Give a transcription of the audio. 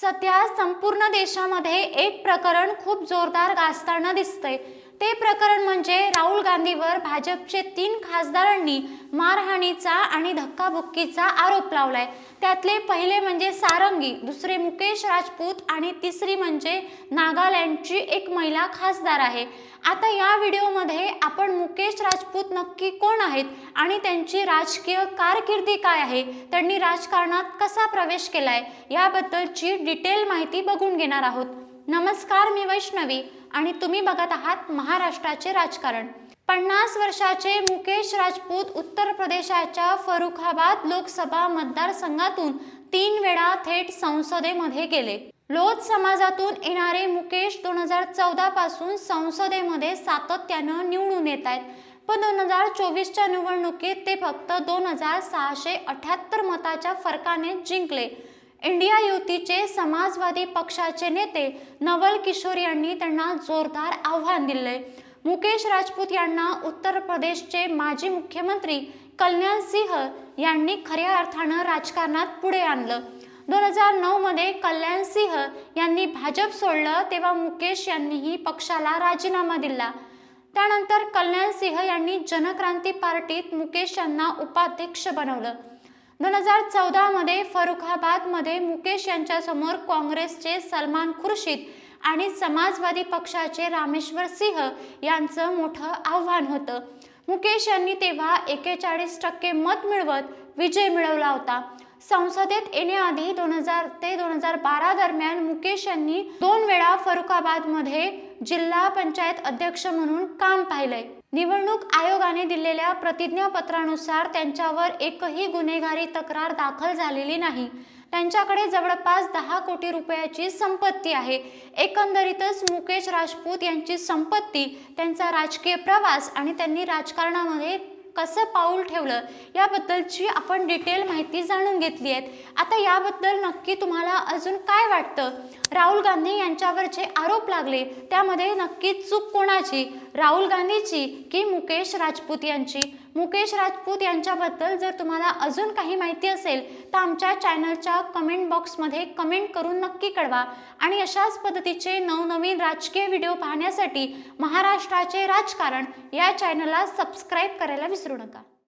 सध्या संपूर्ण देशामध्ये एक प्रकरण खूप जोरदार गाजताना दिसतंय. ते प्रकरण म्हणजे राहुल गांधीवर भाजपचे तीन खासदारांनी मारहाणीचा आणि धक्काबुक्कीचा आरोप लावलाय. त्यातले पहिले म्हणजे सारंगी दुसरे मुकेश राजपूत आणि तिसरी म्हणजे नागालँडची एक महिला खासदार आहे. आता या व्हिडिओमध्ये आपण मुकेश राजपूत नक्की कोण आहेत आणि त्यांची राजकीय कारकिर्दी काय आहे? त्यांनी राजकारणात कसा प्रवेश केलाय? याबद्दलची डिटेल माहिती बघून घेणार आहोत. नमस्कार मी वैष्णवी आणि तुम्ही बघत आहात महाराष्ट्राचे राजकारण. पन्नास वर्षाचे मुकेश राजपूत उत्तर प्रदेशाच्या फरुखाबाद लोकसभा मतदारसंघातून तीन वेळा थेट संसदेमध्ये गेले. लोध समाजातून येणारे मुकेश दोन हजार चौदा पासून संसदेमध्ये सातत्यानं निवडून येत आहेत. पण दोन हजार चोवीसच्या निवडणुकीत ते फक्त दोन हजार सहाशे अठ्याहत्तर मताच्या फरकाने जिंकले. इंडिया युतीचे समाजवादी पक्षाचे नेते नवल किशोर यांनी त्यांना जोरदार आव्हान दिले मुकेश राजपूत यांना उत्तर प्रदेशचे माजी मुख्यमंत्री कल्याण सिंह यांनी खऱ्या अर्थानं राजकारणात पुढे आणलं. दोन हजार नऊ मध्ये कल्याण सिंह यांनी भाजप सोडलं तेव्हा मुकेश यांनीही पक्षाला राजीनामा दिला. त्यानंतर कल्याण सिंह यांनी जनक्रांती पार्टीत मुकेश यांना उपाध्यक्ष बनवलं. दोन हजार चौदामध्ये फरुखाबादमध्ये मुकेश यांच्यासमोर काँग्रेसचे सलमान खुर्शीद आणि समाजवादी पक्षाचे रामेश्वर सिंह यांचं मोठं आव्हान होतं. मुकेश यांनी तेव्हा एकेचाळीस टक्के मत मिळवत विजय मिळवला होता. संसदेत येण्याआधी दोन हजार ते दोन हजार बारा दरम्यान मुकेश यांनी दोन वेळा फरुखाबादमध्ये जिल्हा पंचायत अध्यक्ष म्हणून काम पाहिलंय. निवडणूक आयोगाने दिलेल्या प्रतिज्ञापत्रानुसार त्यांच्यावर एकही गुन्हेगारी तक्रार दाखल झालेली नाही. त्यांच्याकडे जवळपास दहा कोटी रुपयाची संपत्ती आहे. एकंदरीतच मुकेश राजपूत यांची संपत्ती त्यांचा राजकीय प्रवास आणि त्यांनी राजकारणामध्ये कसं पाऊल ठेवलं याबद्दलची आपण डिटेल माहिती जाणून घेतली आहेत आता याबद्दल नक्की तुम्हाला अजून काय वाटतं? राहुल गांधी यांच्यावर जे आरोप लागले त्यामध्ये नक्की चूक कोणाची? राहुल गांधीची की मुकेश राजपूत यांची? मुकेश राजपूत यांच्याबद्दल जर तुम्हाला अजून काही माहिती असेल तर आमच्या चॅनलच्या कमेंट बॉक्समध्ये कमेंट करून नक्की कळवा. आणि अशाच पद्धतीचे नवनवीन राजकीय व्हिडिओ पाहण्यासाठी महाराष्ट्राचे राजकारण या चॅनलला सबस्क्राईब करायला विसरू नका.